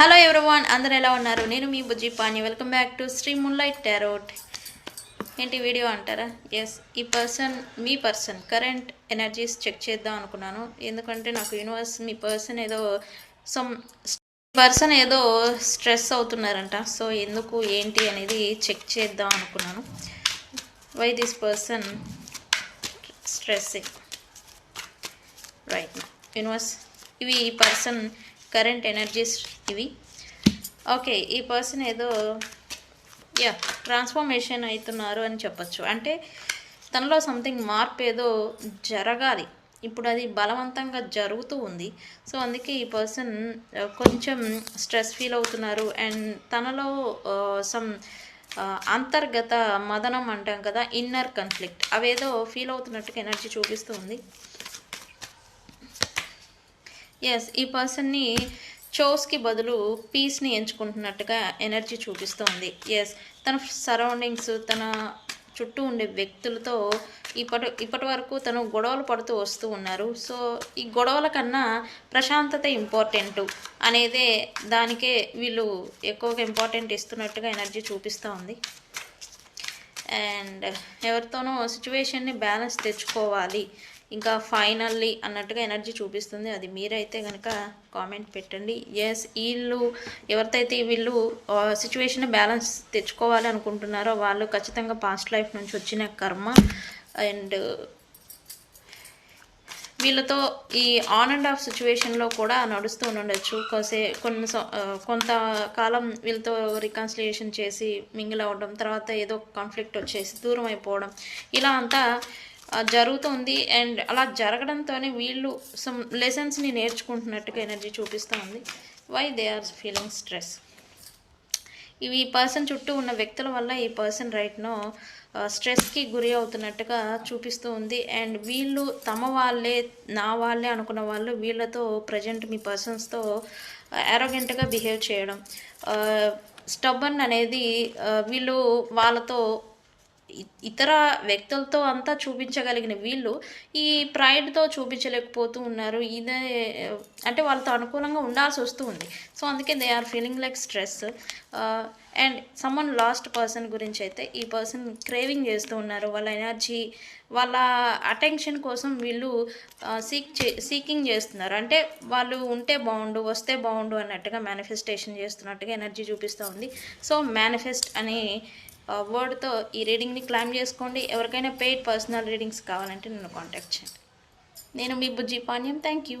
Hello everyone అందరు ఎలా ఉన్నారు? నేను మీ Bujji Pani welcome back to Sri moonlight tarot ఏంటి వీడియో అంటారా? ఎస్ ఈ పర్సన్ మీ పర్సన్ కరెంట్ ఎనర్జీస్ చెక్ చేద్దాం అనుకున్నాను. ఎందుకంటే నాకు యూనివర్స్ మీ పర్సన్ ఏదో సమ్ పర్సన్ ఏదో స్ట్రెస్ అవుతున్నారంట. సో ఎందుకు ఏంటి అనేది చెక్ చేద్దాం అనుకున్నాను. Why this person stressing right universe ఇవి ఈ పర్సన్ కరెంట్ ఎనర్జీస్ ఇవి. ఓకే ఈ పర్సన్ ఏదో యా ట్రాన్స్ఫర్మేషన్ అవుతున్నారు అని చెప్పొచ్చు. అంటే తనలో సంథింగ్ మార్పు ఏదో జరగాలి. ఇప్పుడు అది బలవంతంగా జరుగుతూ ఉంది. సో అందుకే ఈ పర్సన్ కొంచెం స్ట్రెస్ ఫీల్ అవుతున్నారు. అండ్ తనలో సమ్ అంతర్గత మదనం అంటాం కదా ఇన్నర్ కన్ఫ్లిక్ట్. అవేదో ఫీల్ అవుతున్నట్టుగా ఎనర్జీ చూపిస్తూ ఉంది. ఎస్ ఈ పర్సన్ని చోస్కి బదులు పీస్ని ఎంచుకుంటున్నట్టుగా ఎనర్జీ చూపిస్తోంది. ఎస్ తన సరౌండింగ్స్ తన చుట్టూ ఉండే వ్యక్తులతో ఇప్పటి ఇప్పటి వరకు తను గొడవలు పడుతూ వస్తూ ఉన్నారు. సో ఈ గొడవల కన్నా ప్రశాంతత ఇంపార్టెంట్ అనేదే దానికే వీళ్ళు ఎక్కువగా ఇంపార్టెంట్ ఇస్తున్నట్టుగా ఎనర్జీ చూపిస్తూ ఉంది అండ్ ఎవరితోనో సిచ్యువేషన్ని బ్యాలెన్స్ తెచ్చుకోవాలి. ఇంకా ఫైనల్లీ అన్నట్టుగా ఎనర్జీ చూపిస్తుంది. అది మీరైతే కనుక కామెంట్ పెట్టండి. ఎస్ వీళ్ళు ఎవరితైతే వీళ్ళు సిచ్యువేషన్ బ్యాలెన్స్ తెచ్చుకోవాలి అనుకుంటున్నారో వాళ్ళు ఖచ్చితంగా పాస్ట్ లైఫ్ నుంచి వచ్చిన కర్మ అండ్ వీళ్ళతో ఈ ఆన్ అండ్ ఆఫ్ సిచ్యువేషన్లో కూడా నడుస్తూ ఉండొచ్చు. కొసే కొన్ని కొంతకాలం వీళ్ళతో రికన్సిలియేషన్ చేసి మింగిల్ అవ్వడం తర్వాత ఏదో కాన్ఫ్లిక్ట్ వచ్చేసి దూరం అయిపోవడం ఇలా అంతా జరుగుతుంది. అండ్ అలా జరగడంతోనే వీళ్ళు సమ్ లెసన్స్ని నేర్చుకుంటున్నట్టుగా ఎనర్జీ చూపిస్తూ ఉంది. Why they are feeling stress ఇవి ఈ పర్సన్ చుట్టూ ఉన్న వ్యక్తుల వల్ల ఈ పర్సన్ రైట్నో స్ట్రెస్కి గురి అవుతున్నట్టుగా చూపిస్తూ ఉంది. అండ్ వీళ్ళు తమ వాళ్ళే నా వాళ్ళే అనుకున్న వాళ్ళు వీళ్ళతో ప్రజెంట్ మీ పర్సన్స్తో అరోగెంట్గా బిహేవ్ చేయడం. స్టబ్బన్ అనేది వీళ్ళు వాళ్ళతో ఇతర వ్యక్తులతో అంతా చూపించగలిగిన వీళ్ళు ఈ ప్రైడ్తో చూపించలేకపోతూ ఉన్నారు. ఇదే అంటే వాళ్ళతో అనుకూలంగా ఉండాల్సి వస్తూ ఉంది. సో అందుకే they are feeling like stress. And someone last person గురించి అయితే ఈ పర్సన్ క్రేవింగ్ చేస్తూ ఉన్నారు. వాళ్ళ ఎనర్జీ వాళ్ళ అటెన్షన్ కోసం వీళ్ళు సీక్ చే సీకింగ్ చేస్తున్నారు. అంటే వాళ్ళు ఉంటే బాగుండు వస్తే బాగుండు అన్నట్టుగా మేనిఫెస్టేషన్ చేస్తున్నట్టుగా ఎనర్జీ చూపిస్తూ ఉంది. సో మేనిఫెస్ట్ అనే వర్డ్తో ఈ రీడింగ్ని క్లైమ్ చేసుకోండి. ఎవరికైనా పెయిడ్ పర్సనల్ రీడింగ్స్ కావాలంటే నన్ను కాంటాక్ట్ చేయండి. నేను మీ బుజ్జి పాణ్యం థ్యాంక్ యూ